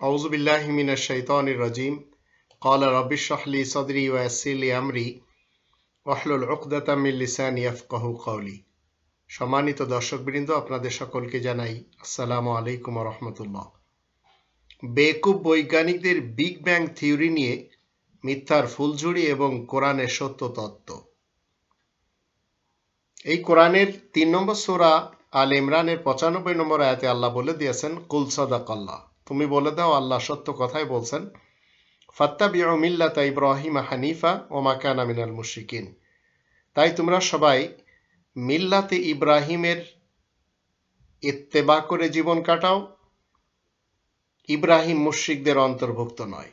أعوذ بالله من الشيطان الرجيم قال رب اشرح لي صدري ويسر لي أمري واحلل عقدة من লিসানি يفقهوا قولي সম্মানিত দর্শকবৃন্দ আপনাদের সকলকে জানাই আসসালামু আলাইকুম রহমতুল্লাহ বেকুব বৈজ্ঞানিকদের বিগ ব্যাং থিওরি নিয়ে মিথ্যার ফুলঝুড়ি এবং কোরআনের সত্য তত্ত্ব এই কোরআনের তিন নম্বর সোরা আল ইমরানের পঁচানব্বই নম্বর আয়াতে আল্লাহ বলে দিয়েছেন কুল সদাক আল্লাহ তুমি বলে দাও, আল্লাহ সত্য কথাই বলছেন, ফাত্তাবিউ মিল্লাতা ইব্রাহিম হানিফা ও মাকানা মিনাল মুশরিকিন। তাই তোমরা সবাই মিল্লাতে ইব্রাহিমের ইত্তেবা করে জীবন কাটাও। ইব্রাহিম মুশ্রিকদের অন্তর্ভুক্ত নয়।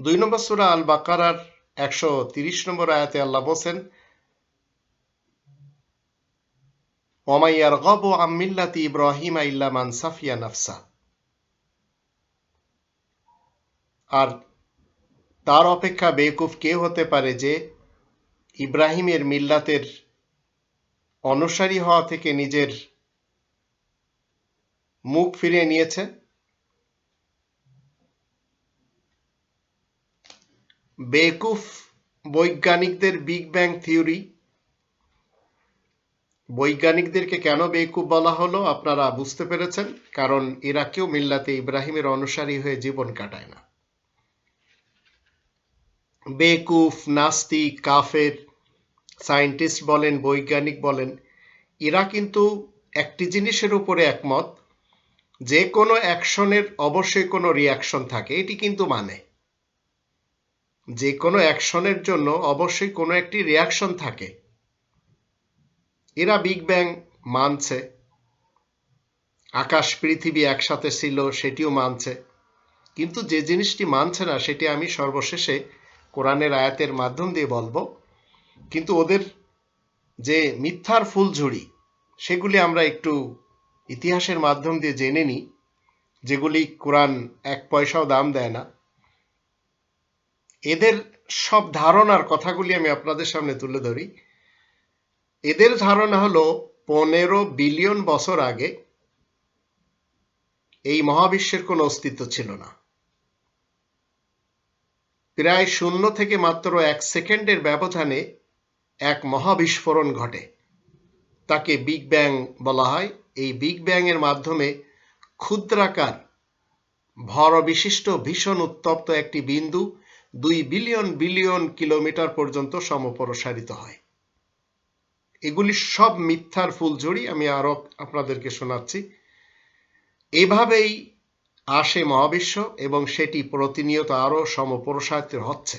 দুই নম্বর সুরা আল বাকারার একশো তিরিশ নম্বর আয়াতে আল্লাহ বলছেন ওমাইয়ার গব আমিল্লাতি ইব্রাহিম ইল্লা মান সাফিয়া নাফসা আর তার অপেক্ষা বেকুফ কে হতে পারে যে ইব্রাহিমের মিল্লাতের অনুসারী হওয়া থেকে নিজের মুখ ফিরিয়ে নিয়েছে? বেকুফ বৈজ্ঞানিকদের বিগ ব্যাং থিওরি বৈজ্ঞানিকদেরকে কেন বেকুফ বলা হলো আপনারা বুঝতে পেরেছেন, কারণ এরা কেউ মিল্লাতে ইব্রাহিমের অনুসারী হয়ে জীবন কাটায় না। বেকুফ, নাস্তিক, কাফের, সায়েন্টিস্ট বলেন, বৈজ্ঞানিক বলেন, এরা কিন্তু একটি জিনিসের উপরে একমত, যে কোনো অ্যাকশনের অবশ্যই কোনো রিয়াকশন থাকে, এটি কিন্তু মানে। যে কোনো অ্যাকশনের জন্য অবশ্যই কোনো একটি রিয়াকশন থাকে। এরা বিগ ব্যাং মানছে। আকাশ, পৃথিবী একসাথে ছিল, সেটিও মানছে। কিন্তু যে জিনিসটি মানছে না, সেটি আমি সর্বশেষে কোরআনের আয়াতের মাধ্যম দিয়ে বলব। কিন্তু ওদের যে মিথ্যার ফুলঝুড়ি সেগুলি আমরা একটু ইতিহাসের মাধ্যম দিয়ে জেনে নিই, যেগুলি কোরআন এক পয়সাও দাম দেয় না। এদের সব ধারণার কথাগুলি আমি আপনাদের সামনে তুলে ধরি। এদের ধারণা হলো, পনেরো বিলিয়ন বছর আগে এই মহাবিশ্বের কোনো অস্তিত্ব ছিল না। প্রায় শূন্য থেকে মাত্র এক সেকেন্ডের ব্যবধানে এক মহাবিস্ফোরণ ঘটে। তাকে বিগ ব্যাং বলা হয়। এই বিগ ব্যাং এর মাধ্যমে ক্ষুদ্রাকার ভর বিশিষ্ট ভীষণ উত্তপ্ত একটি বিন্দু দুই বিলিয়ন বিলিয়ন কিলোমিটার পর্যন্ত সমপ্রসারিত হয়। এগুলি সব মিথ্যার ফুলঝুড়ি আমি আরও আপনাদেরকে শোনাচ্ছি। এভাবেই আসে মহাবিশ্ব এবং সেটি প্রতিনিয়ত আরও সমপ্রসারিত হচ্ছে।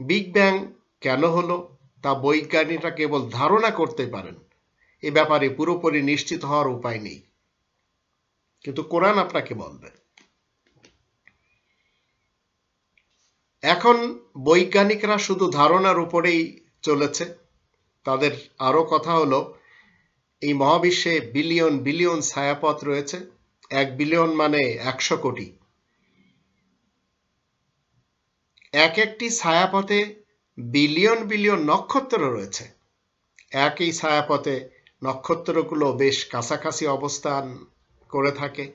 বিগ ব্যাং কেন হলো তা বৈজ্ঞানিকরা কেবল ধারণা করতে পারেন, এ ব্যাপারে পুরোপুরি নিশ্চিত হওয়ার উপায় নেই। কিন্তু কোরআন আপনাকে বলবে। এখন বৈজ্ঞানিকরা শুধু ধারণার উপরেই চলেছে তাদের আরও কথা হলো, এই মহাবিশ্বে বিলিয়ন বিলিয়ন ছায়াপথ রয়েছে, এক বিলিয়ন মানে একশো কোটি। এক একটি ছায়াপথে বিলিয়ন বিলিয়ন নক্ষত্র রয়েছে। একই ছায়াপথে নক্ষত্রগুলো বেশ কাছাকাছি অবস্থান করে থাকে।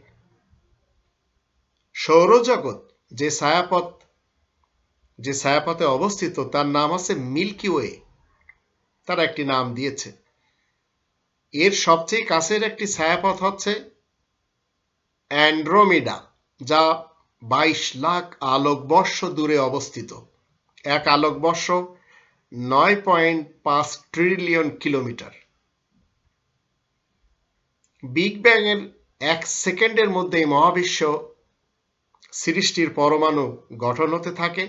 সৌরজগৎ যে ছায়াপথ, যে ছায়াপথে অবস্থিত, তার নাম আছে মিল্কি ওয়ে। তার একটি নাম দিয়েছে। এর সবচেয়ে কাছের একটি ছায়াপথ হচ্ছে অ্যান্ড্রোমিডা, যা বাইশ লাখ আলোকবর্ষ দূরে অবস্থিত। এক আলোকবর্ষ নয় পয়েন্ট পাঁচ ট্রিলিয়ন কিলোমিটার। বিগ ব্যাং এর এক সেকেন্ডের মধ্যেই মহাবিশ্ব সৃষ্টির পরমাণু গঠন হতে থাকে।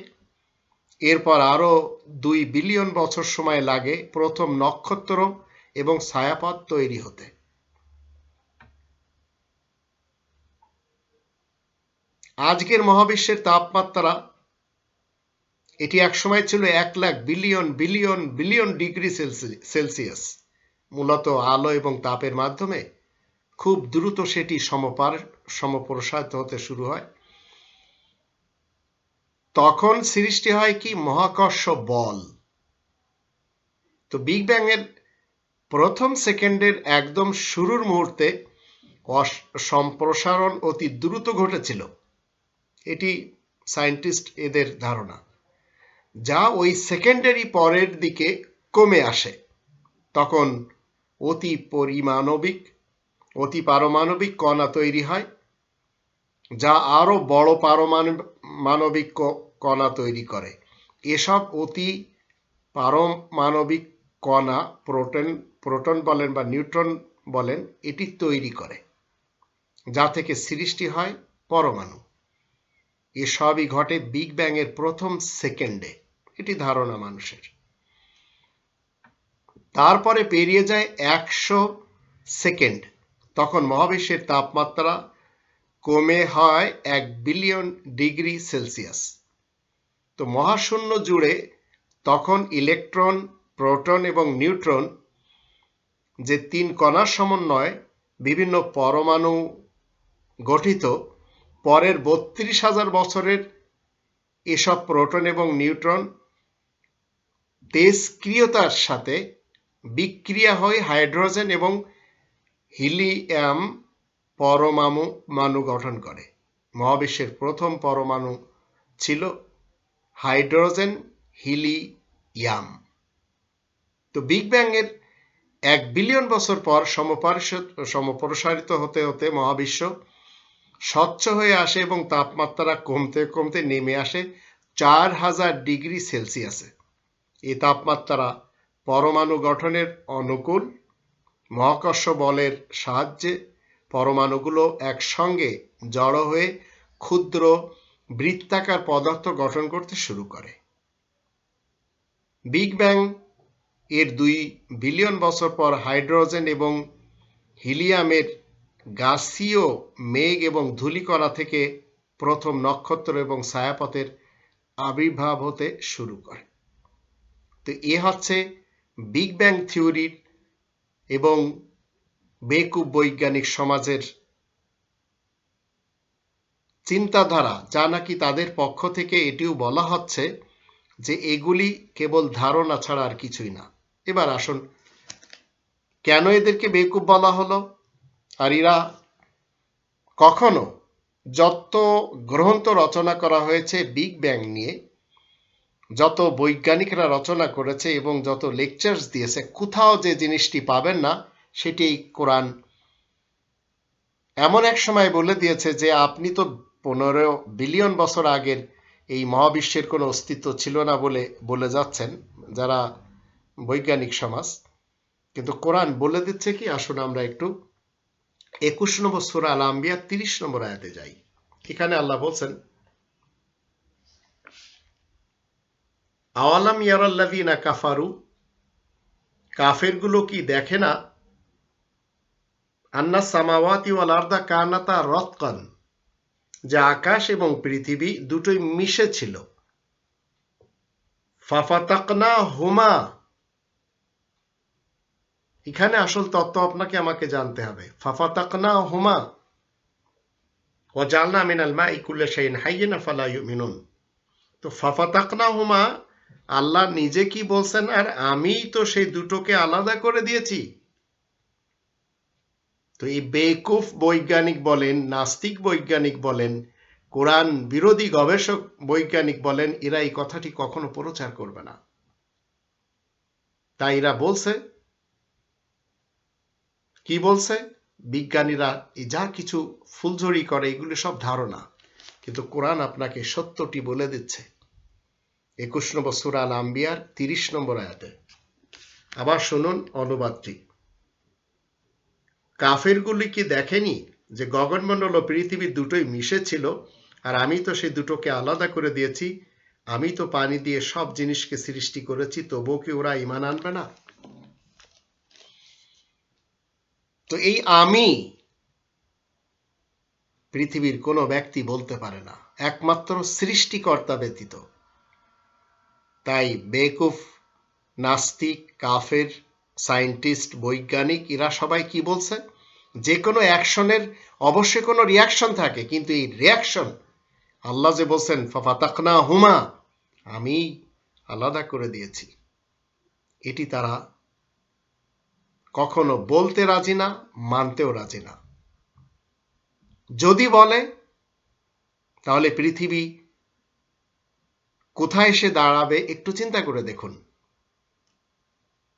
এরপর আরও দুই বিলিয়ন বছর সময় লাগে প্রথম নক্ষত্র এবং ছায়াপথ তৈরি হতে। আজকের মহাবিশ্বের তাপমাত্রা, এটি একসময় ছিল এক lakh billion billion billion degree Celsius. মূলত আলো এবং তাপের মাধ্যমে খুব দ্রুত সেটি সমপার সমপ্রসারিত হতে শুরু হয়। তখন সৃষ্টি হয় কি? মহাকর্ষ বল। তো বিগ ব্যাং এর প্রথম সেকেন্ডের একদম শুরুর মুহূর্তে সম্প্রসারণ অতি দ্রুত ঘটেছিল। এটি সায়েন্টিস্ট এদের ধারণা, যা ওই সেকেন্ডারি পরের দিকে কমে আসে। তখন অতি পরিমাণবিক, অতি পারমাণবিক কণা তৈরি হয়, যা আরও বড় পারমাণবিক কণা তৈরি করে। এসব অতি পারমাণবিক কণা, প্রোটন প্রোটন বলেন বা নিউট্রন বলেন, এটি তৈরি করে, যা থেকে সৃষ্টি হয় পরমাণু। এসবই ঘটে বিগ ব্যাং এর প্রথম সেকেন্ডে, এটি ধারণা মানুষের। তারপরে পেরিয়ে যায় একশো সেকেন্ড, তখন মহাবিশ্বের তাপমাত্রা কমে হয় এক বিলিয়ন ডিগ্রি সেলসিয়াস। তো মহাশূন্য জুড়ে তখন ইলেকট্রন, প্রোটন এবং নিউট্রন যে তিন কণার সমন্বয় বিভিন্ন পরমাণু গঠিত, পরের বত্রিশ হাজার বছরের এসব প্রোটন এবং নিউট্রন তেজক্রিয়তার সাথে বিক্রিয়া হয়ে হাইড্রোজেন এবং হিলিয়াম পরমাণু মানু গঠন করে। মহাবিশ্বের প্রথম পরমাণু ছিল হাইড্রোজেন হিলিয়াম। তো বিগ ব্যাং এর এক বিলিয়ন বছর পর সমপ্রসারিত হতে হতে মহাবিশ্ব স্বচ্ছ হয়ে আসে এবং তাপমাত্রা কমতে কমতে নেমে আসে চার হাজার ডিগ্রি সেলসিয়াসে। এই তাপমাত্রা পরমাণু গঠনের অনুকূল মহাকর্ষ বলের সাহায্যে পরমাণুগুলো একসঙ্গে জড়ো হয়ে ক্ষুদ্র বৃত্তাকার পদার্থ গঠন করতে শুরু করে। বিগ ব্যাং এর দুই বিলিয়ন বছর পর হাইড্রোজেন এবং হিলিয়ামের গাসীয় মেঘ এবং ধূলিকণা থেকে প্রথম নক্ষত্র এবং ছায়াপথের আবির্ভাব হতে শুরু করে। তো এ হচ্ছে বিগ ব্যাং থিওরির এবং বেকুব বৈজ্ঞানিক সমাজের চিন্তাধারা, যা নাকি তাদের পক্ষ থেকে এটিও বলা হচ্ছে যে এগুলি কেবল ধারণা ছাড়া আর কিছুই না। এবার আসুন, কেন এদেরকে বেকুব বলা হলো? আর এরা কখনো যত গ্রন্থ রচনা করা হয়েছে বিগ ব্যাং নিয়ে, যত বৈজ্ঞানিকরা রচনা করেছে এবং যত লেকচার্স দিয়েছে, কোথাও যে জিনিসটি পাবেন না, সেটি কোরআন এমন এক সময় বলে দিয়েছে যে আপনি তো পনেরো বিলিয়ন বছর আগের এই মহাবিশ্বের কোনো অস্তিত্ব ছিল না বলে বলে যাচ্ছেন যারা বৈজ্ঞানিক সমাজ। কিন্তু কোরআন বলে দিচ্ছে কি? আসুন আমরা একটু একুশ নম্বর সুরা আল আম্বিয়া তিরিশ নম্বর আয়াতে যাই। এখানে আল্লাহ বলছেন, আওয়ালাম ইয়ারাল্লাযীনা কাফারু? কাফেরগুলো কি দেখে না? আন্না সামাওয়াতি ওয়াল আরদা কানাতা রতকান। যে আকাশ এবং পৃথিবী দুটোই মিশে ছিল ফাফাতাকনা হুমা এখানে আসল তত্ত্ব আপনাকে আমাকে জানতে হবে। ফাফাতাকনা হুমা ও জালনা মিনাল মা ইকুল্লে শাইন হাইয়িনা ফালা মিনুন তো ফাফাতাকনা হুমা আল্লাহ নিজে কি বলছেন আর আমিই তো সেই দুটোকে আলাদা করে দিয়েছি? তো এই বেকুফ বৈজ্ঞানিক বলেন, নাস্তিক বৈজ্ঞানিক বলেন, কোরআন বিরোধী গবেষক বৈজ্ঞানিক বলেন, এরা এই কথাটি কখনো প্রচার করবে না। তাই এরা বলছে, কি বলছে? বিজ্ঞানীরা এই যা কিছু ফুলঝড়ি করে, এগুলি সব ধারণা। কিন্তু কোরআন আপনাকে সত্যটি বলে দিচ্ছে। একুশ নম্বর সুরা আল আম্বিয়ার তিরিশ নম্বর আয়াতে। আবার শুনুন অনুবাদটি। কাফেরগুলি কি দেখেনি যে গগনমণ্ডল ও পৃথিবী দুটোই মিশে ছিল আর আমি তো সেই দুটোকে আলাদা করে দিয়েছি। আমি তো পানি দিয়ে সব জিনিসকে সৃষ্টি করেছি, তবুও কি ওরা ইমান আনবে না? তো এই আমি পৃথিবীর কোনো ব্যক্তি বলতে পারে না। একমাত্র সৃষ্টিকর্তা ব্যতীত। তাই বেকুফ, নাস্তিক, কাফের সায়েন্টিস্ট, বৈজ্ঞানিক, এরা সবাই কি বলছে? যে কোনো অ্যাকশনের, অবশ্যই কোনো রিয়াকশন থাকে, কিন্তু এই রিয়াকশন আল্লাহ যে বলছেন ফাফাতাকনা হুমা আমি আলাদা করে দিয়েছি। এটি তারা কখনো বলতে রাজি না, মানতেও রাজি না। যদি বলে, তাহলে পৃথিবী কোথায় এসে দাঁড়াবে, একটু চিন্তা করে দেখুন।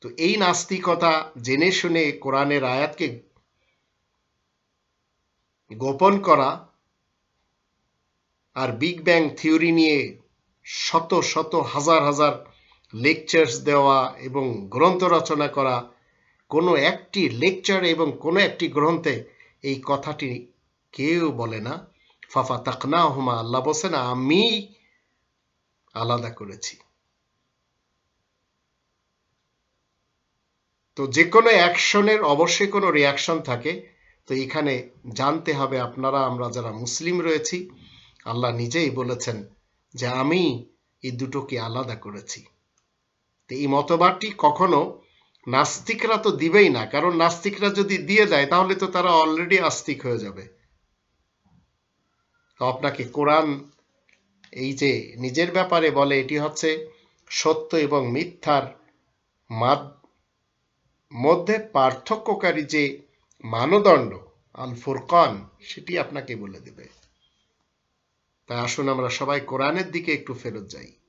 তো এই নাস্তিকতা জেনে শুনে কোরআনের আয়াতকে গোপন করা আর বিগ ব্যাং থিওরি নিয়ে শত শত, হাজার হাজার লেকচার্স দেওয়া এবং গ্রন্থ রচনা করা, কোনো একটি লেকচার এবং কোনো একটি গ্রন্থে এই কথাটি কেউ বলে না। ফাফা তাকনা হুমা আল্লাহ বলছেন, আমি আলাদা করেছি। তো যে কোনো অ্যাকশনের অবশ্যই কোনো রিয়াকশন থাকে। তো এখানে জানতে হবে আপনারা, আমরা যারা মুসলিম রয়েছি, আল্লাহ নিজেই বলেছেন যে আমি এই দুটোকে আলাদা করেছি। তো এই মতবাদটি কখনো নাস্তিকরা তো দিবেই না, কারণ নাস্তিকরা যদি দিয়ে দেয়, তাহলে তো তারা অলরেডি আস্তিক হয়ে যাবে। তো আপনাকে কোরআন এই যে নিজের ব্যাপারে বলে, এটি হচ্ছে সত্য এবং মিথ্যার মধ্যে পার্থক্যকারী যে মানদণ্ড আল ফুরকান সেটি আপনাকে বলে দেবে। তাই আসুন আমরা সবাই কোরআনের দিকে একটু ফেরত যাই।